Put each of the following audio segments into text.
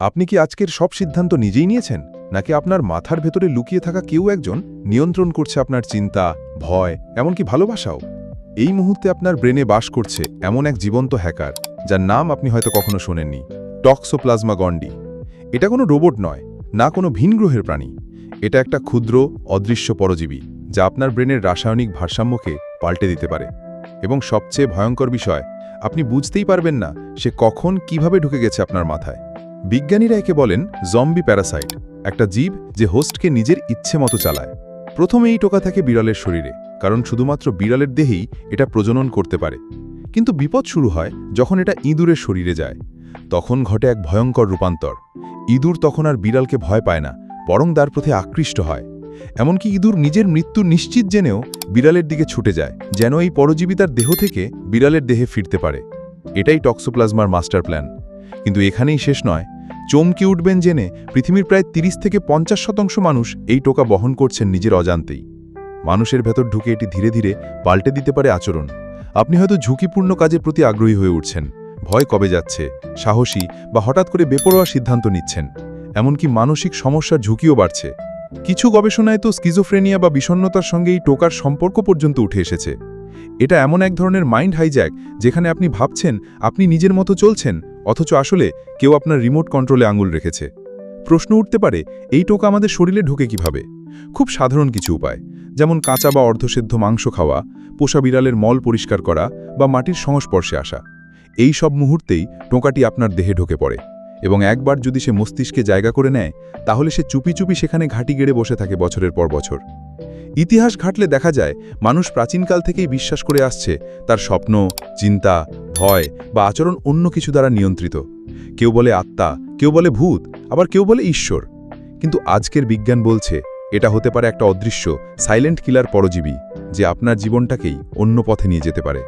আপনি কি আজকের সব সিদ্ধান্ত নিজেই নিয়েছেন? নাকি আপনার মাথার ভেতরে লুকিয়ে থাকা কেউ একজন নিয়ন্ত্রণ করছে আপনার চিন্তা, ভয়, এমনকি ভালোবাসাও? এই মুহূর্তে আপনার ব্রেনে বাস করছে এমন এক জীবন্ত হ্যাকার, যার নাম আপনি হয়তো কখনো শোনেননি টক্সোপ্লাজমা গন্ডি এটা কোনো রোবট নয়, না কোনো ভিন গ্রহের প্রাণী। এটা একটা ক্ষুদ্র, অদৃশ্য পরজীবী, যা আপনার ব্রেনের রাসায়নিক ভারসাম্যকে পাল্টে দিতে পারে। এবং সবচেয়ে ভয়ঙ্কর বিষয়, আপনি বুঝতেই পারবেন না, সে কখন কীভাবে ঢুকে গেছে আপনার মাথায়। বিজ্ঞানীরা একে বলেন জম্বি প্যারাসাইট একটা জীব যে হোস্টকে নিজের ইচ্ছে মতো চালায়। প্রথমে এই টোকা থাকে বিড়ালের শরীরে, কারণ শুধুমাত্র বিড়ালের দেহেই এটা প্রজনন করতে পারে। কিন্তু বিপদ শুরু হয় যখন এটা ইঁদুরের শরীরে যায়। তখন ঘটে এক ভয়ঙ্কর রূপান্তর। ইঁদুর তখন আর বিড়ালকে ভয় পায় না, বরং তার প্রতি আকৃষ্ট হয়। এমনকি ইঁদুর নিজের মৃত্যু নিশ্চিত জেনেও বিড়ালের দিকে ছুটে যায়, যেন এই পরজীবী তার দেহ থেকে বিড়ালের দেহে ফিরতে পারে। এটাই টক্সোপ্লাজমার মাস্টার প্ল্যান। কিন্তু এখানেই শেষ নয় চমকে উঠবেন জেনে পৃথিবীর প্রায় ৩০ থেকে পঞ্চাশ শতাংশ মানুষ এই টোকা বহন করছেন নিজের অজান্তেই। মানুষের ভেতর ঢুকে এটি ধীরে ধীরে পাল্টে দিতে পারে আচরণ। আপনি হয়তো ঝুঁকিপূর্ণ কাজের প্রতি আগ্রহী হয়ে উঠছেন। ভয় কবে যাচ্ছে? সাহসী বা হঠাৎ করে বেপরোয়া সিদ্ধান্ত নিচ্ছেন। এমনকি মানসিক সমস্যার ঝুঁকিও বাড়ছে। কিছু গবেষণায় তো স্কিজোফ্রেনিয়া বা বিষণ্ণতার সঙ্গে এই টোকার সম্পর্ক পর্যন্ত উঠে এসেছে। এটা এমন এক ধরনের মাইন্ড হাইজ্যাক যেখানে আপনি ভাবছেন, আপনি নিজের মতো চলছেন অথচ আসলে কেউ আপনার রিমোট কন্ট্রোলে আঙুল রেখেছে। প্রশ্ন উঠতে পারে, এই টোকা আমাদের শরীরে ঢোকে কীভাবে? খুব সাধারণ কিছু উপায়, যেমন কাঁচা বা অর্ধসেদ্ধ মাংস খাওয়া, পোষা বিড়ালের মল পরিষ্কার করা বা মাটির সংস্পর্শে আসা। এই সব মুহূর্তেই টোকাটি আপনার দেহে ঢোকে পড়ে এবং একবার যদি সে মস্তিষ্কে জায়গা করে নেয়, তাহলে সে চুপি চুপি সেখানে ঘাঁটি গেড়ে বসে থাকে বছরের পর বছর। ইতিহাস ঘাটলে দেখা যায়, মানুষ প্রাচীনকাল থেকেই বিশ্বাস করে আসছে, তার স্বপ্ন, চিন্তা, ভয় বা আচরণ অন্য কিছু দ্বারা নিয়ন্ত্রিত। কেউ বলে আত্মা, কেউ বলে ভূত, আবার কেউ বলে ঈশ্বর। কিন্তু আজকের বিজ্ঞান বলছে, এটা হতে পারে একটা অদৃশ্য সাইলেন্ট কিলার পরজীবী, যে আপনার জীবনটাকেই অন্য পথে নিয়ে যেতে পারে।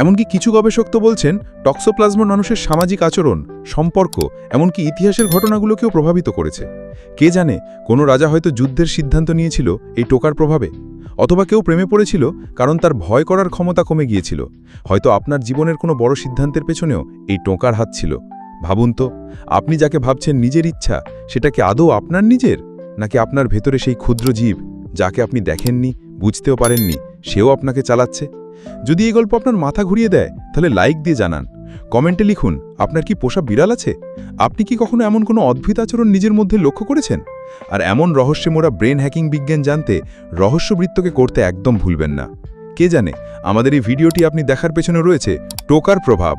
এমনকি কিছু গবেষক তো বলছেন টক্সোপ্লাজমা মানুষের সামাজিক আচরণ, সম্পর্ক, এমনকি ইতিহাসের ঘটনাগুলোকেও প্রভাবিত করেছে। কে জানে, কোনো রাজা হয়তো যুদ্ধের সিদ্ধান্ত নিয়েছিল এই টোকার প্রভাবে, অথবা কেউ প্রেমে পড়েছিল কারণ তার ভয় করার ক্ষমতা কমে গিয়েছিল। হয়তো আপনার জীবনের কোনো বড় সিদ্ধান্তের পেছনেও এই টোকার হাত ছিল। ভাবুন তো, আপনি যাকে ভাবছেন নিজের ইচ্ছা, সেটা কি আদৌ আপনার নিজের? নাকি আপনার ভেতরে সেই ক্ষুদ্র জীব, যাকে আপনি দেখেননি, বুঝতেও পারেননি, সেও আপনাকে চালাচ্ছে? যদি এই গল্প আপনার মাথা ঘুরিয়ে দেয়, তাহলে লাইক দিয়ে জানান। কমেন্টে লিখুন, আপনার কি পোষা বিড়াল আছে? আপনি কি কখনো এমন কোনো অদ্ভুত আচরণ নিজের মধ্যে লক্ষ্য করেছেন? আর এমন রহস্যে মোড়া ব্রেন হ্যাকিং বিজ্ঞান জানতে রহস্যবৃত্তকে করতে একদম ভুলবেন না। কে জানে, আমাদের এই ভিডিওটি আপনি দেখার পেছনে রয়েছে টোকার প্রভাব।